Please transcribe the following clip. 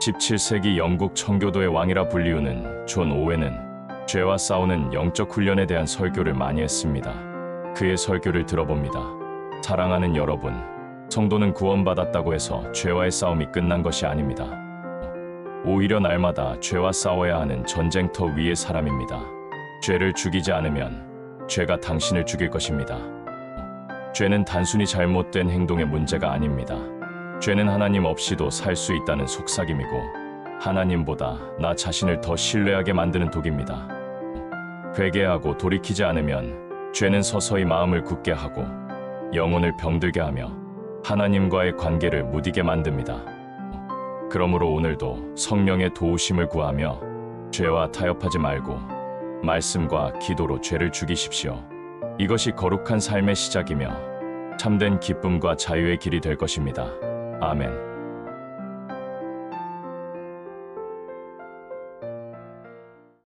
17세기 영국 청교도의 왕이라 불리우는 존 오웬은 죄와 싸우는 영적 훈련에 대한 설교를 많이 했습니다. 그의 설교를 들어봅니다. 사랑하는 여러분, 성도는 구원받았다고 해서 죄와의 싸움이 끝난 것이 아닙니다. 오히려 날마다 죄와 싸워야 하는 전쟁터 위의 사람입니다. 죄를 죽이지 않으면 죄가 당신을 죽일 것입니다. 죄는 단순히 잘못된 행동의 문제가 아닙니다. 죄는 하나님 없이도 살 수 있다는 속삭임이고 하나님보다 나 자신을 더 신뢰하게 만드는 독입니다. 회개하고 돌이키지 않으면 죄는 서서히 마음을 굳게 하고 영혼을 병들게 하며 하나님과의 관계를 무디게 만듭니다. 그러므로 오늘도 성령의 도우심을 구하며 죄와 타협하지 말고 말씀과 기도로 죄를 죽이십시오. 이것이 거룩한 삶의 시작이며 참된 기쁨과 자유의 길이 될 것입니다. 아멘.